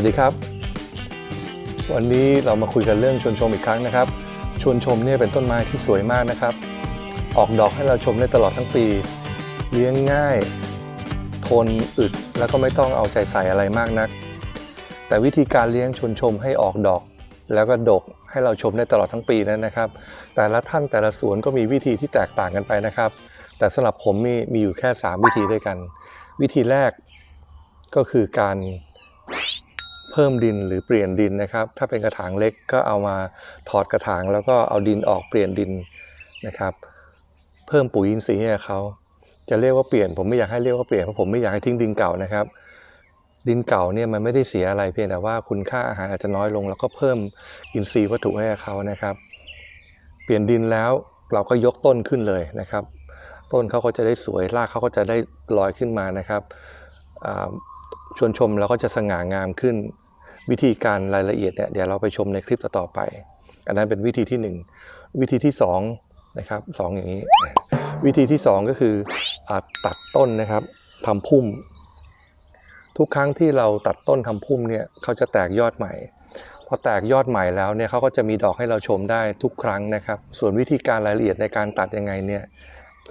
วัสดีครับ วันนี้เรามาคุยกันเรื่องชวนชมอีกครั้งนะครับ ชวนชมเนี่ยเป็นต้นไม้ที่สวยมากนะครับ ออกดอกให้เราชมได้ตลอดทั้งปี เลี้ยงง่าย ทนอึดแล้วก็ไม่ต้องเอาใจใส่อะไรมากนัก แต่วิธีการเลี้ยงชวนชมให้ออกดอก แล้วก็ดกให้เราชมได้ตลอดทั้งปีนั้นนะครับ แต่ละท่านแต่ละสวนก็มีวิธีที่แตกต่างกันไปนะครับ แต่สำหรับผมมีมีอยู่แค่ 3 วิธีด้วยกัน วิธีแรกก็คือการ พิ่มดินหรือเปลี่ยนดินนะครับ ถ้าเป็นกระถางเล็กก็เอามาถอดกระถางแล้วก็เอาดินออกเปลี่ยนดินนะครับ เพิ่มปุ๋ยอินทรีย์ให้เขาจะเรียกว่าเปลี่ยนผมไม่อยากให้เรียกว่าเปลี่ยนเพราะผมไม่อยากให้ทิ้งดินเก่านะครับ ดินเก่าเนี่ยมันไม่ได้เสียอะไรเพียงแต่ว่าคุณค่าอาหารอาจจะน้อยลง แล้วก็เพิ่มอินทรีย์วัตถุให้เขานะครับ เปลี่ยนดินแล้วเราก็ยกต้นขึ้นเลยนะครับ ต้นเขาก็จะได้สวยรากเขาก็จะได้ลอยขึ้นมานะครับชวนชมเราก็จะสง่างามขึ้น วิธีการรายละเอียดเนี่ยเดี๋ยวเราไปชมในคลิปต่อไป อันนั้นเป็นวิธีที่หนึ่งวิธีที่สองนะครับสองอย่างนี้ วิธีที่สองก็คืออตัดต้นนะครับทำพุ่ม ทุกครั้งที่เราตัดต้นทำพุ่มเนี่ยเขาจะแตกยอดใหม่พอแตกยอดใหม่แล้วเนี่ยเขาก็จะมีดอกให้เราชมได้ทุกครั้งนะครับ ส่วนวิธีการรายละเอียดในการตัดยังไงเนี่ย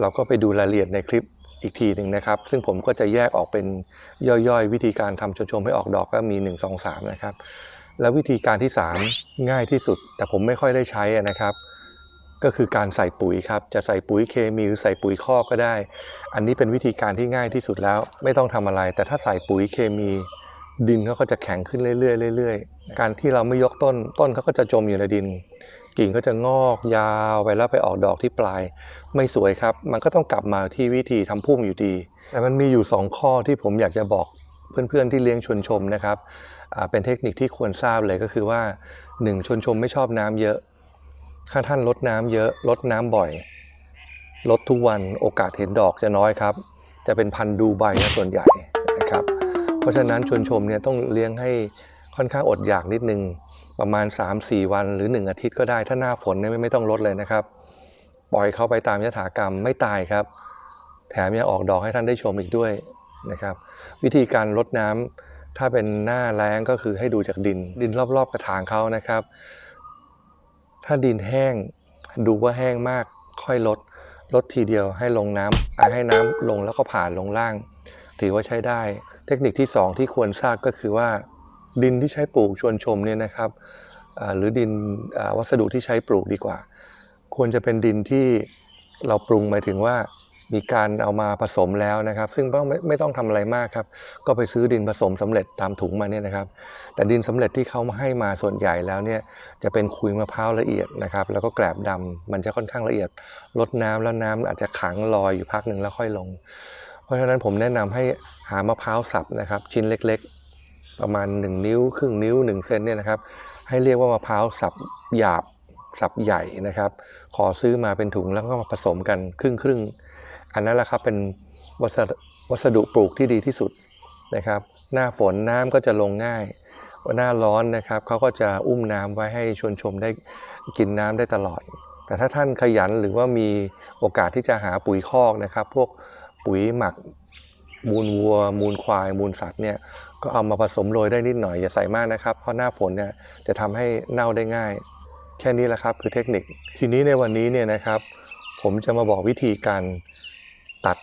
เราก็ไปดูรายละเอียดในคลิป อีกทีหนึ่งนะครับ ซึ่งผมก็จะแยกออกเป็นย่อยๆ วิธีการทำชมชมให้ออกดอกก็มี 1 2 3 นะครับ แล้ววิธีการที่ 3 ง่ายที่สุด แต่ผมไม่ค่อยได้ใช้นะครับ ก็คือการใส่ปุ๋ยครับ จะใส่ปุ๋ยเคมีหรือใส่ปุ๋ยคอกก็ได้ อันนี้เป็นวิธีการที่ง่ายที่สุดแล้ว ไม่ต้องทำอะไร แต่ถ้าใส่ปุ๋ยเคมีดินเขาก็จะแข็งขึ้นเรื่อยๆเรื่อยๆ การที่เราไม่ยกต้นต้นเขาก็จะจมอยู่ในดิน กิ่งก็จะงอกยาวไปแล้วไปออกดอกที่ปลาย ไม่สวยครับ มันก็ต้องกลับมาที่วิธีทำพุ่มอยู่ดี แต่มันมีอยู่ 2 ข้อที่ผมอยากจะบอกเพื่อนๆที่เลี้ยงชวนชมนะครับเป็นเทคนิคที่ควรทราบเลยก็คือว่า 1. ชวนชมไม่ชอบน้ำเยอะ ถ้าท่านลดน้ำเยอะลดน้ำบ่อย ลดทุกวันโอกาสเห็นดอกจะน้อยครับ จะเป็นพันธุ์ดูใบนะส่วนใหญ่นะครับ เพราะฉะนั้นชวนชมเนี่ยต้องเลี้ยงให้ค่อนข้างอดอยากนิดนึง ประมาณ 3-4 วันหรือ 1 อาทิตย์ก็ได้ถ้าหน้าฝนเนี่ยไม่ไม่ต้องลดเลยนะครับ ปล่อยเขาไปตามยถากรรมไม่ตายครับ แถมยังออกดอกให้ท่านได้ชมอีกด้วยนะครับ วิธีการลดน้ำถ้าเป็นหน้าแล้งก็คือให้ดูจากดิน ดินรอบๆกระถางเขานะครับ ถ้าดินแห้งดูว่าแห้งมากค่อยลดลดทีเดียวให้ลงน้ำอะให้น้ำลงแล้วก็ผ่านลงล่าง ถือว่าใช้ได้ เทคนิคที่ 2 ที่ควรทราบก็คือว่า ดินที่ใช้ปลูกชวนชมเนี่ยนะครับหรือดินวัสดุที่ใช้ปลูกดีกว่า ควรจะเป็นดินที่เราปรุงหมายถึงว่ามีการเอามาผสมแล้วนะครับ ซึ่งไม่ไม่ต้องทำอะไรมากครับ ก็ไปซื้อดินผสมสำเร็จตามถุงมาเนี่ยนะครับ แต่ดินสำเร็จที่เขามาให้มาส่วนใหญ่แล้วเนี่ยจะเป็นคุยมะพร้าวละเอียดนะครับ แล้วก็แกลบดำมันจะค่อนข้างละเอียดลดน้ำแล้วน้ำอาจจะขังลอยอยู่พักหนึ่งแล้วค่อยลง เพราะฉะนั้นผมแนะนำให้หามะพร้าวสับนะครับ ชิ้นเล็ก ประมาณ 1 นิ้ว ครึ่งนิ้ว 1 เซนเนี่ยนะครับ ให้เรียกว่ามะพร้าวสับหยาบสับใหญ่นะครับ ขอซื้อมาเป็นถุงแล้วก็มาผสมกันครึ่งครึ่งอันนั้นแหละครับเป็นวัสดุวัสดุปลูกที่ดีที่สุดนะครับ หน้าฝนน้ำก็จะลงง่าย หน้าร้อนนะครับเขาก็จะอุ้มน้ำไว้ให้ชวนชมได้กินน้ำได้ตลอด แต่ถ้าท่านขยันหรือว่ามีโอกาสที่จะหาปุ๋ยคอกนะครับ พวกปุ๋ยหมักมูลวัว มูลควาย มูลสัตว์เนี่ย ก็เอามาผสมโรยได้นิดหน่อยอย่าใส่มากนะครับ เพราะหน้าฝนเนี่ยจะทำให้เน่าได้ง่าย แค่นี้แหละครับคือเทคนิค ทีนี้ในวันนี้เนี่ยนะครับ ผมจะมาบอกวิธีการตัด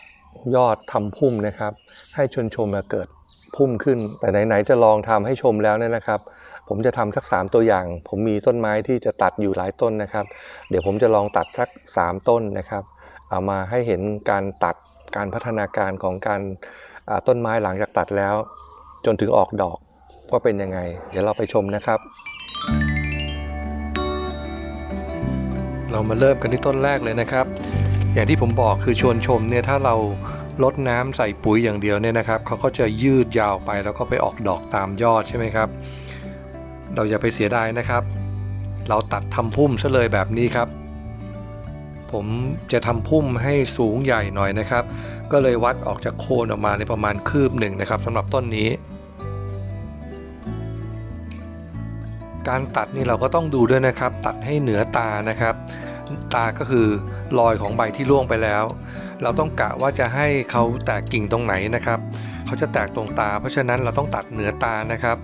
ยอดทำพุ่มนะครับ ให้ชนชมมาเกิดพุ่มขึ้น แต่ไหนๆจะลองทำให้ชมแล้วเนี่ยนะครับ ผมจะทำสัก 3 ตัวอย่าง ผมมีต้นไม้ที่จะตัดอยู่หลายต้นนะครับ เดี๋ยวผมจะลองตัดสัก 3 ต้นนะครับ เอามาให้เห็นการตัดการพัฒนาการของการต้นไม้หลังจากตัดแล้ว จนถึงออกดอกว่าเป็นยังไง เดี๋ยวเราไปชมนะครับ เรามาเริ่มกันที่ต้นแรกเลยนะครับ อย่างที่ผมบอกคือชวนชมเนี่ยถ้าเราลดน้ำใส่ปุ๋ยอย่างเดียวเนี่ยนะครับเขาก็จะยืดยาวไปแล้วก็ไปออกดอกตามยอดใช่ไหมครับ เราอย่าไปเสียดายนะครับ เราตัดทำพุ่มซะเลยแบบนี้ครับ ผมจะทำพุ่มให้สูงใหญ่หน่อยนะครับ ก็เลยวัดออกจากโคนออกมาในประมาณคืบหนึ่งนะครับสำหรับต้นนี้ การตัดนี่เราก็ต้องดูด้วยนะครับ ตัดให้เหนือตานะครับ ตาก็คือรอยของใบที่ร่วงไปแล้ว เราต้องกะว่าจะให้เขาแตกกิ่งตรงไหนนะครับเขาจะแตกตรงตา เพราะฉะนั้นเราต้องตัดเหนือตานะครับ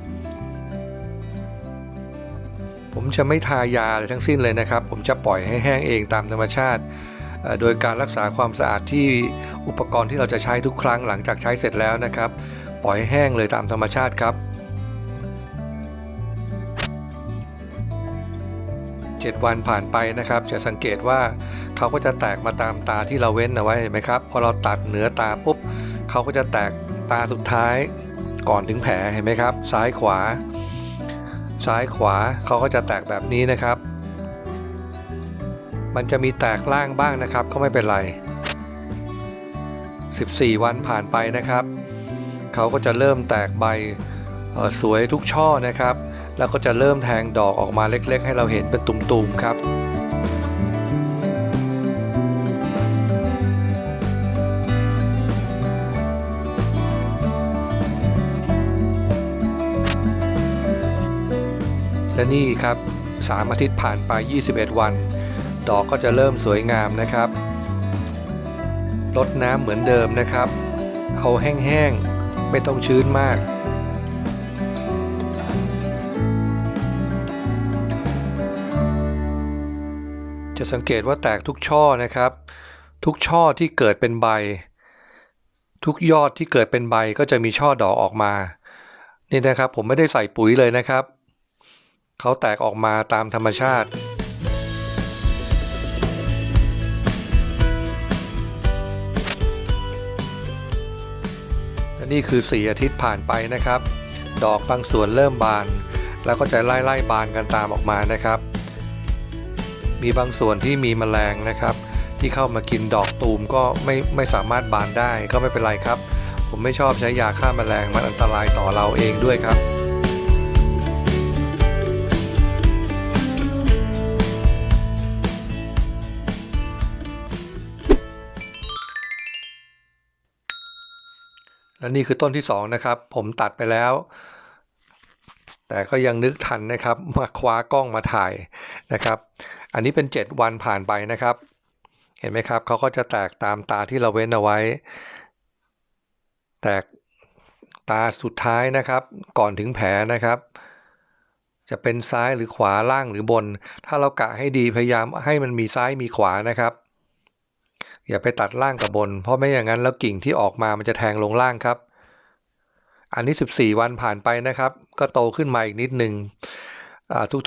ผมจะไม่ทายาอะไรทั้งสิ้นเลยนะครับ ผมจะปล่อยให้แห้งเองตามธรรมชาติ โดยการรักษาความสะอาดที่อุปกรณ์ที่เราจะใช้ทุกครั้งหลังจากใช้เสร็จแล้วนะครับ ปล่อยให้แห้งเลยตามธรรมชาติครับ 7 วันผ่านไปนะครับ จะสังเกตว่าเขาก็จะแตกมาตามตาที่เราเว้นเอาไว้เห็นไหมครับพอเราตัดเหนือตาปุ๊บเขาก็จะแตกตาสุดท้ายก่อนถึงแผลเห็นไหมครับ ซ้ายขวา ซ้ายขวาเขาก็จะแตกแบบนี้นะครับ มันจะมีแตกล่างบ้างนะครับก็ไม่เป็นไร 14 วันผ่านไปนะครับ เขาก็จะเริ่มแตกใบสวยทุกช่อนะครับ แล้วก็จะเริ่มแทงดอกออกมาเล็ก ๆ ให้เราเห็นเป็นตุ่มๆครับและนี่ครับ3อาทิตย์ผ่านไป 21 วัน ดอกก็จะเริ่มสวยงามนะครับลดน้ำเหมือนเดิมนะครับ เอาแห้งๆ ไม่ต้องชื้นมาก จะสังเกตว่าแตกทุกช่อนะครับ ทุกช่อที่เกิดเป็นใบ ทุกยอดที่เกิดเป็นใบก็จะมีช่อดอกออกมา นี่นะครับผมไม่ได้ใส่ปุ๋ยเลยนะครับเขาแตกออกมาตามธรรมชาติและนี่คือ 4 อาทิตย์ผ่านไปนะครับ ดอกบางส่วนเริ่มบาน แล้วก็จะไล่ไล่บานกันตามออกมานะครับ มีบางส่วนที่มีแมลงนะครับ ที่เข้ามากินดอกตูมก็ไม่ไม่สามารถบานได้ก็ไม่เป็นไรครับ ผมไม่ชอบใช้ยาฆ่าแมลงมันอันตรายต่อเราเองด้วยครับและนี่คือต้นที่สองนะครับ ผมตัดไปแล้ว แต่ก็ยังนึกทันนะครับ มาคว้ากล้องมาถ่ายนะครับ อันนี้เป็น 7 วันผ่านไปนะครับ เห็นไหมครับเขาก็จะแตกตามตาที่เราเว้นเอาไว้ แตกตาสุดท้ายนะครับ ก่อนถึงแผลนะครับ จะเป็นซ้ายหรือขวาล่างหรือบน ถ้าเรากะให้ดีพยายามให้มันมีซ้ายมีขวานะครับอย่าไปตัดล่างกับบน เพราะไม่อย่างนั้นแล้วกิ่งที่ออกมามันจะแทงลงล่างครับ อันนี้ 14 วันผ่านไปนะครับ ก็โตขึ้นมาอีกนิดหนึ่ง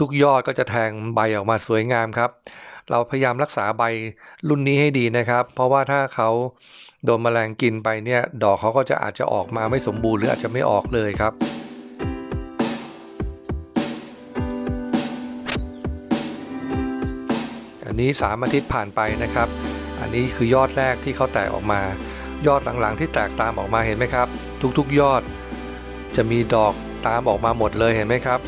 ทุกๆ ยอดก็จะแทงใบออกมาสวยงามครับ เราพยายามรักษาใบรุ่นนี้ให้ดีนะครับ เพราะว่าถ้าเขาโดนแมลงกินไปเนี่ย ดอกเขาก็จะอาจจะออกมาไม่สมบูรณ์หรืออาจจะไม่ออกเลยครับอันนี้ 3 อาทิตย์ผ่านไปนะครับ อันนี้คือยอดแรกที่เขาแตกออกมา ยอดหลังๆที่แตกตามออกมาเห็นไหมครับ ทุกๆยอดจะมีดอกตามออกมาหมดเลยเห็นไหมครับ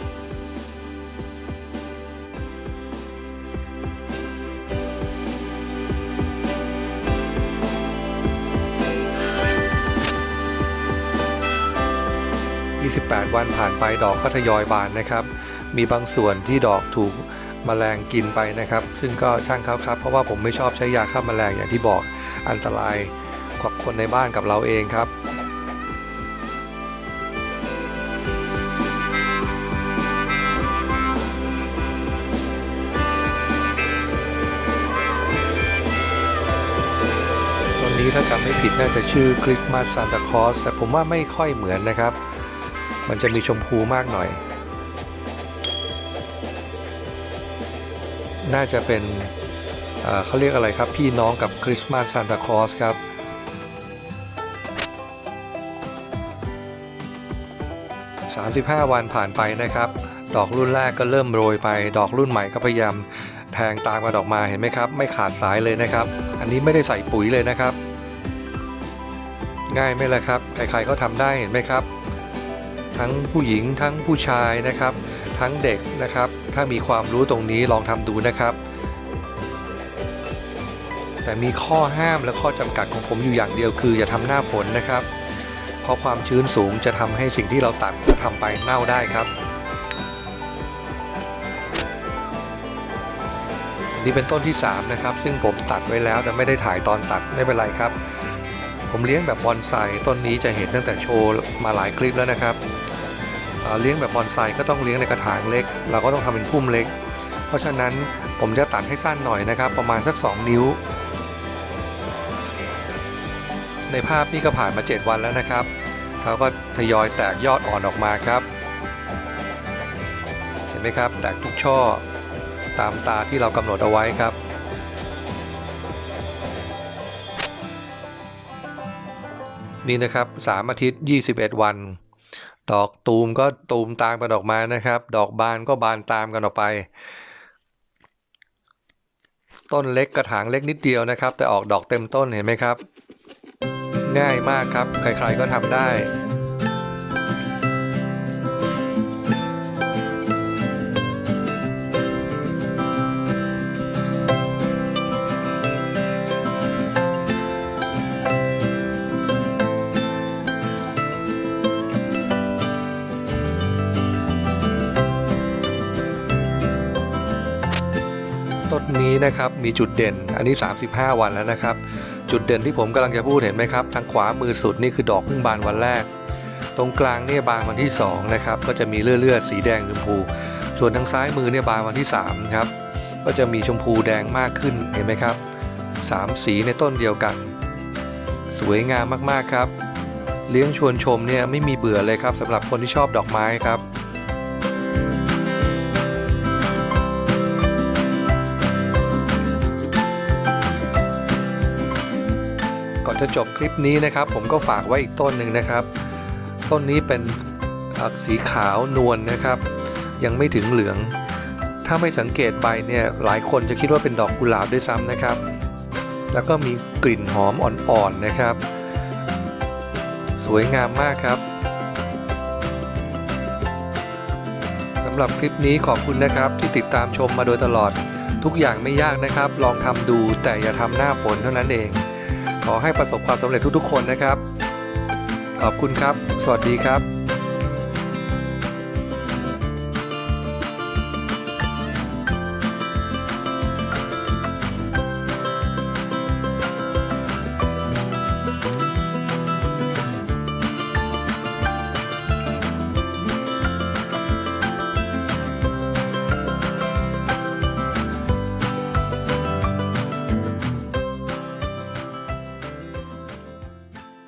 28 วันผ่านไปดอกก็ทยอยบานนะครับ มีบางส่วนที่ดอกถูกมแมลงกินไปนะครับ ซึ่งก็ช่างเขาครับ เพราะว่าผมไม่ชอบใช้ยาฆ่าแมลงอย่างที่บอกอันตรายกับคนในบ้านกับเราเองครับต้นนี้ถ้าจำไม่ผิดน่าจะชื่อคริสต์มาสซานตาคลอสแต่ผมว่าไม่ค่อยเหมือนนะครับ มันจะมีชมพูมากหน่อย น่าจะเป็นเขาเรียกอะไรครับ พี่น้องกับคริสต์มาสซานตาคลอสครับ 35 วันผ่านไปนะครับ ดอกรุ่นแรกก็เริ่มโรยไป ดอกรุ่นใหม่ก็พยายามแทงตามกันออกมาเห็นไหมครับ ไม่ขาดสายเลยนะครับ อันนี้ไม่ได้ใส่ปุ๋ยเลยนะครับ ง่ายไหมล่ะครับ ใครๆก็ทำได้เห็นไหมครับ ทั้งผู้หญิงทั้งผู้ชายนะครับ ทั้งเด็กนะครับ ถ้ามีความรู้ตรงนี้ลองทำดูนะครับ แต่มีข้อห้ามและข้อจำกัดของผมอยู่อย่างเดียวคือ อย่าทำหน้าฝนนะครับ เพราะความชื้นสูงจะทำให้สิ่งที่เราตัดและทำไปเน่าได้ครับนี่เป็นต้นที่ 3 นะครับ ซึ่งผมตัดไว้แล้วแต่ไม่ได้ถ่ายตอนตัดไม่เป็นไรครับ ผมเลี้ยงแบบบอนไซต้นนี้จะเห็นตั้งแต่โชว์มาหลายคลิปแล้วนะครับ เลี้ยงแบบบอนไซก็ต้องเลี้ยงในกระถางเล็ก เราก็ต้องทำเป็นพุ่มเล็ก เพราะฉะนั้นผมจะตัดให้สั้นหน่อยนะครับ ประมาณสัก2นิ้ว ในภาพนี่ก็ผ่านมา 7 วันแล้วนะครับเขาก็ทยอยแตกยอดอ่อนออกมาครับ เห็นไหมครับ แตกทุกช่อตามตาที่เรากำหนดเอาไว้ครับนี่นะครับ 3 อาทิตย์ 21 วัน ดอกตูมก็ตูมตามกันออกมานะครับ ดอกบานก็บานตามกันออกไป ต้นเล็กกระถางเล็กนิดเดียวนะครับ แต่ออกดอกเต็มต้นเห็นไหมครับ ง่ายมากครับ ใครๆก็ทำได้ ต้นนี้นะครับมีจุดเด่น อันนี้ 35 วันแล้วนะครับ จุดเด่นที่ผมกำลังจะพูดเห็นไหมครับ ทางขวามือสุดนี่คือดอกเพิ่งบานวันแรก ตรงกลางเนี่ยบานวันที่2นะครับก็จะมีเลือดๆสีแดงชมพู ส่วนทางซ้ายมือเนี่ยบานวันที่3ครับก็จะมีชมพูแดงมากขึ้นเห็นไหมครับสามสีในต้นเดียวกัน สวยงามมากๆครับ เลี้ยงชวนชมเนี่ยไม่มีเบื่อเลยครับสำหรับคนที่ชอบดอกไม้ครับ จะจบคลิปนี้นะครับ ผมก็ฝากไว้อีกต้นหนึ่งนะครับ ต้นนี้เป็นสีขาวนวลนะครับ ยังไม่ถึงเหลือง ถ้าไม่สังเกตใบเนี่ยหลายคนจะคิดว่าเป็นดอกกุหลาบด้วยซ้ำนะครับ แล้วก็มีกลิ่นหอมอ่อนๆนะครับ สวยงามมากครับสำหรับคลิปนี้ขอบคุณนะครับที่ติดตามชมมาโดยตลอดทุกอย่างไม่ยากนะครับ ลองทำดูแต่อย่าทำหน้าฝนเท่านั้นเอง ขอให้ประสบความสำเร็จทุกๆ คนนะครับ ขอบคุณครับ สวัสดีครับ